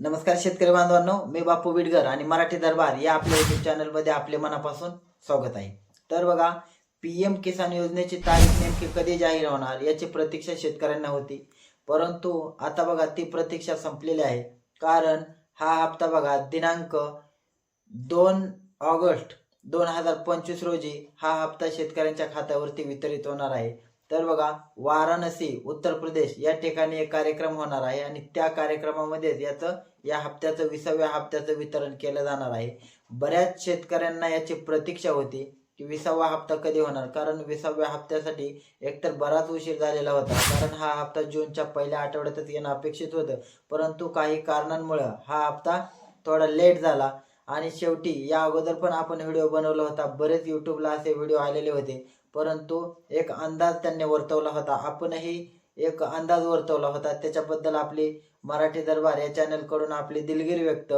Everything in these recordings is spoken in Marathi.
नमस्कार शेतकरी बांधवांनो मी बापू बिडगर आणि मराठी दरबार या आपल्या युट्यूब चॅनलमध्ये आपले मनापासून स्वागत आहे. तर बघा पी एम किसान योजनेची तारीख नेमकी कधी जाहीर होणार याची प्रतीक्षा शेतकऱ्यांना होती. परंतु आता बघा ती प्रतीक्षा संपलेली आहे. कारण हा हप्ता बघा दिनांक दोन ऑगस्ट दोन हजार पंचवीस रोजी हा हप्ता शेतकऱ्यांच्या खात्यावरती वितरित होणार आहे. तर बघा वाराणसी उत्तर प्रदेश या ठिकाणी एक कार्यक्रम होणार आहे आणि त्या कार्यक्रमामध्ये याचं या हप्त्याचं विसाव्या हप्त्याचं वितरण केलं जाणार आहे. बऱ्याच शेतकऱ्यांना याची प्रतीक्षा होती की विसावा हप्ता कधी होणार? कारण विसाव्या हप्त्यासाठी एकतर बराच उशीर झालेला होता. कारण हा हप्ता जूनच्या पहिल्या आठवड्यातच येणं अपेक्षित होतं. परंतु काही कारणांमुळं हा हप्ता थोडा लेट झाला आणि शेवटी या अगोदर पण आपण व्हिडिओ बनवला होता. बरेच युट्यूबला असे व्हिडिओ आलेले होते. परंतु एक अंदाज त्यांनी वर्तवला होता. आपणही एक अंदाज वर्तवला होता. त्याच्याबद्दल आपली मराठी दरबार या चॅनलकडून आपली दिलगिरी व्यक्त.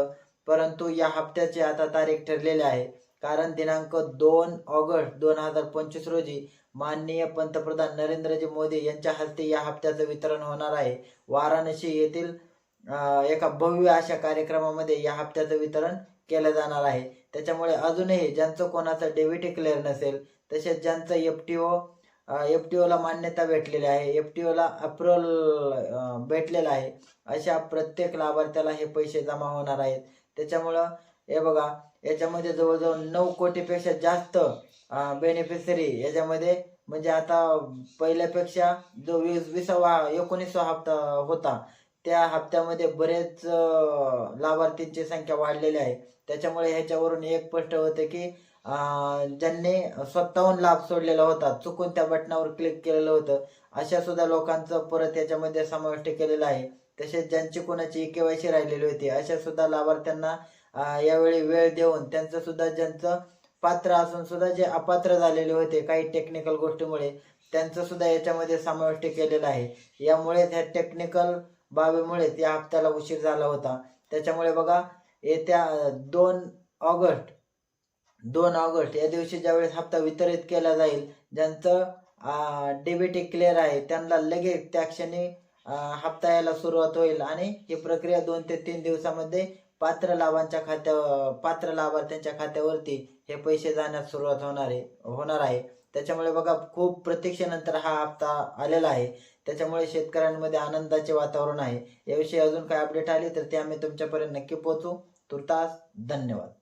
परंतु या हप्त्याची आता तारीख ठरलेली आहे. कारण दिनांक दोन ऑगस्ट दोन हजार पंचवीस रोजी माननीय पंतप्रधान नरेंद्रजी मोदी यांच्या हस्ते या हप्त्याचं वितरण होणार आहे. वाराणसी येथील एका भव्य अशा कार्यक्रमामध्ये या हप्त्याचं वितरण केलं जाणार आहे. त्याच्यामुळे अजूनही ज्यांचं कोणाचं डेबिट क्लिअर नसेल तसेच ज्यांचं F T O F T ओला मान्यता भेटलेली आहे एफ टी ओला अप्रुव्हल भेटलेला आहे अशा प्रत्येक लाभार्थ्याला हे पैसे जमा होणार आहेत. त्याच्यामुळं हे बघा याच्यामध्ये जवळजवळ नऊ कोटीपेक्षा जास्त बेनिफिशरी याच्यामध्ये म्हणजे आता पहिल्यापेक्षा जो वीस विसावा एकोणीसवा हप्ता होता त्या हप्त्यामध्ये बरेच लाभार्थींची संख्या वाढलेली आहे. त्याच्यामुळे ह्याच्यावरून एक स्पष्ट होतं की ज्यांनी स्वतःहून लाभ सोडलेला होता चुकून त्या बटनावर क्लिक केलेलं होतं अशा सुद्धा लोकांचं परत याच्यामध्ये समाविष्ट केलेलं आहे. तसेच ज्यांची कोणाची केवायसी राहिलेली होती अशा सुद्धा लाभार्थ्यांना यावेळी वेळ देऊन त्यांचं सुद्धा ज्यांचं पात्र असून सुद्धा जे अपात्र झालेले होते काही टेक्निकल गोष्टीमुळे त्यांचं सुद्धा याच्यामध्ये समाविष्ट केलेलं आहे. यामुळे ह्या टेक्निकल बाबीमुळे या हप्त्याला उशीर झाला होता. त्याच्यामुळे बघा येत्या दोन ऑगस्ट दोन ऑगस्ट या दिवशी ज्यावेळेस हप्ता वितरित केला जाईल ज्यांचं डेबिट क्लिअर आहे त्यांना लगेच त्या क्षणी हप्ता यायला सुरुवात होईल. आणि ही प्रक्रिया दोन ते तीन दिवसामध्ये पात्र लाभांच्या खात्या पात्र लाभार्थ्यांच्या खात्यावरती हे पैसे जाण्यास सुरुवात होणार आहे होणार आहे. त्याच्यामुळे बघा खूप प्रतीक्षेनंतर हा हप्ता आलेला आहे. त्याच्यामुळे शेतकऱ्यांमध्ये आनंदाचे वातावरण आहे. याविषयी अजून काय अपडेट आली तर ते आम्ही तुमच्यापर्यंत नक्की पोहोचू. तुर्तास धन्यवाद.